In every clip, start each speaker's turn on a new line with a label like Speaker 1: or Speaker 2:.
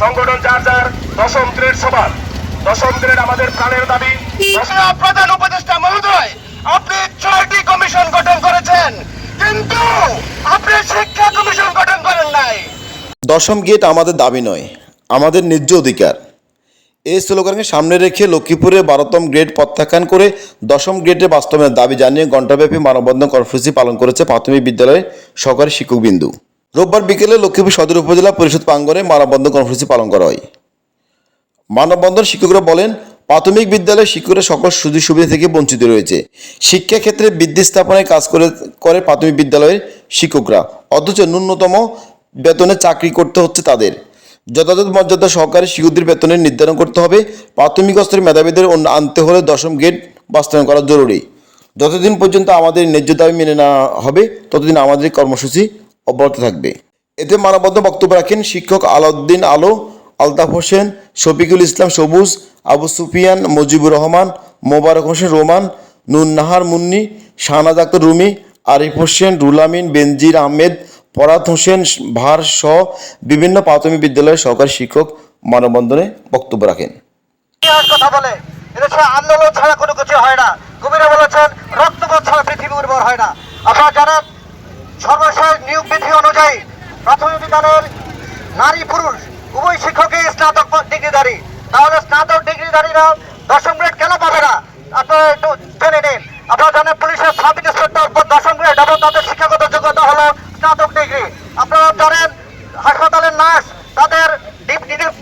Speaker 1: সংগঠন যার যার দশম গ্রেড সবার। দশম গ্রেড আমাদের প্রাণের দাবি।
Speaker 2: প্রধান উপদেষ্টা মহোদয় আপনি ছয়টি কমিশন গঠন করেছেন কিন্তু আপনি শিক্ষা কমিশন গঠন করেন নাই।
Speaker 3: দশম গেট আমাদের দাবি নয় আমাদের ন্যায্য অধিকার। এই স্লোগানকে সামনে রেখে লক্ষ্মীপুরে বারোতম গ্রেড প্রত্যাখ্যান করে দশম গ্রেডের বাস্তবায়নের দাবি জানিয়ে ঘণ্টাব্যাপী মানববন্ধন কর্মসূচি পালন করেছে প্রাথমিক বিদ্যালয়ের সহকারী শিক্ষকবিন্দু। রোববার বিকেলে লক্ষ্মীপুর সদর উপজেলা পরিষদ প্রাঙ্গনে মানববন্ধন কর্মসূচি পালন করা হয়। মানববন্ধন শিক্ষকরা বলেন, প্রাথমিক বিদ্যালয়ের শিক্ষকরা সকল সুযোগ সুবিধা থেকে বঞ্চিত রয়েছে। শিক্ষাক্ষেত্রে বৃদ্ধি স্থাপনের কাজ করে করে প্রাথমিক বিদ্যালয়ের শিক্ষকরা, অথচ ন্যূনতম বেতনে চাকরি করতে হচ্ছে তাদের। যথাযথ মর্যাদা সহকারে শিক্ষকদের বেতনের নির্ধারণ করতে হবে। প্রাথমিক স্তরের মেধাবীদের আনতে হলে দশম গেট বাস্তবায়ন করা জরুরি। যতদিন পর্যন্ত আমাদের ন্যায্য দাবি মেনে নেওয়া হবে, ততদিন আমাদের কর্মসূচি অব্যাহত থাকবে। এতে মানববন্ধ বক্তব্য রাখেন শিক্ষক আলাউদ্দিন আলো, আলতাফ হোসেন, শফিকুল ইসলাম সবুজ, আবু সুফিয়ান, মুজিবুর রহমান, মোবারক হোসেন রোমান, নুন নাহার মুন্নি, শাহনাজ আক্তার রুমি, আরিফ হোসেন রুলামিন বেনজির আহমেদ পরাত হোসেন, ভার সহ বিভিন্ন প্রাথমিক বিদ্যালয়ের সহকারী শিক্ষক মানববন্ধনে বক্তব্য রাখেন।
Speaker 2: কথা বলে? আন্দোলন ছাড়া কোনো কিছু হয় না। কবিরা বলেছেন রক্তপাত ছাড়া পৃথিবী উর্বর হয় না। আপনারা জানেন সর্বশেষ নিয়োগ বিধি অনুযায়ী প্রাথমিক বিদ্যালয়ের নারী পুরুষ উভয় শিক্ষকই স্নাতক ডিগ্রিধারী। তাহলে স্নাতক ডিগ্রিধারীরা দশম গ্রেড কেন পাবে না? আপনারা একটু জেনে নিন। আপনারা জানেন পুলিশের সাব ইন্সপেক্টর দশম গ্রেড এবং তাদের শিক্ষাগত যোগ্যতা হলো স্নাতক ডিগ্রি। আপনারা জানেন হাসপাতালের নার্স তাদের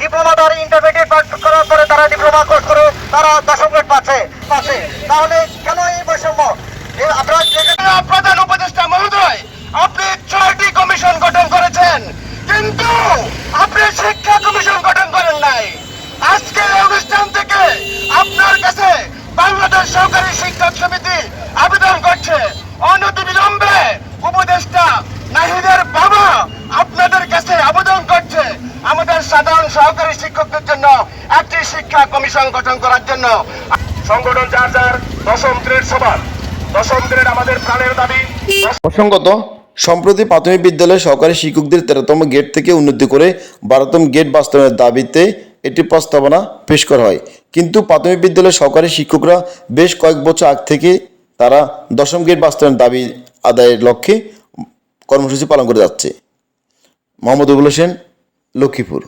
Speaker 2: ডিপ্লোমা দ্বারা ইন্টারমিডিয়েট পাস করার পরে তারা ডিপ্লোমা কোর্স করে তারা দশম গ্রেড পাচ্ছে পাচ্ছে। তাহলে কেন এই বৈষম্য? আপনারা যেখানে প্রধান উপদেষ্টা মহোদয় আপনি ছয়টি কমিশন গঠন করেছেন কিন্তু আপনি শিক্ষা কমিশন গঠন করেন নাই আজকের এই অনুষ্ঠান থেকে আপনার কাছে সরকারি শিক্ষক সমিতি আবেদন করছে। অনতিবিলম্বে উপদেষ্টা নাহিদের বাবা আপনাদের কাছে আবেদন করছে। আমাদের সাধারণ সহকারী শিক্ষকদের জন্য একটি শিক্ষা কমিশন গঠন করার জন্য।
Speaker 1: সংগঠন যার যার দশম গ্রেড সবার। দশম গ্রেড আমাদের প্রাণের দাবি।
Speaker 3: প্রসঙ্গত সম্প্রতি প্রাথমিক বিদ্যালয়ের সহকারী শিক্ষকদের তেরোতম গেট থেকে উন্নতি করে বারোতম গেট বাস্তবায়নের দাবিতে একটি প্রস্তাবনা পেশ করা হয়। কিন্তু প্রাথমিক বিদ্যালয়ের সহকারী শিক্ষকরা বেশ কয়েক বছর আগ থেকে তারা দশম গ্রেড বাস্তবায়নের দাবি আদায়ের লক্ষ্যে কর্মসূচি পালন করে যাচ্ছে। মোহাম্মদ উবুল হোসেন, লক্ষ্মীপুর।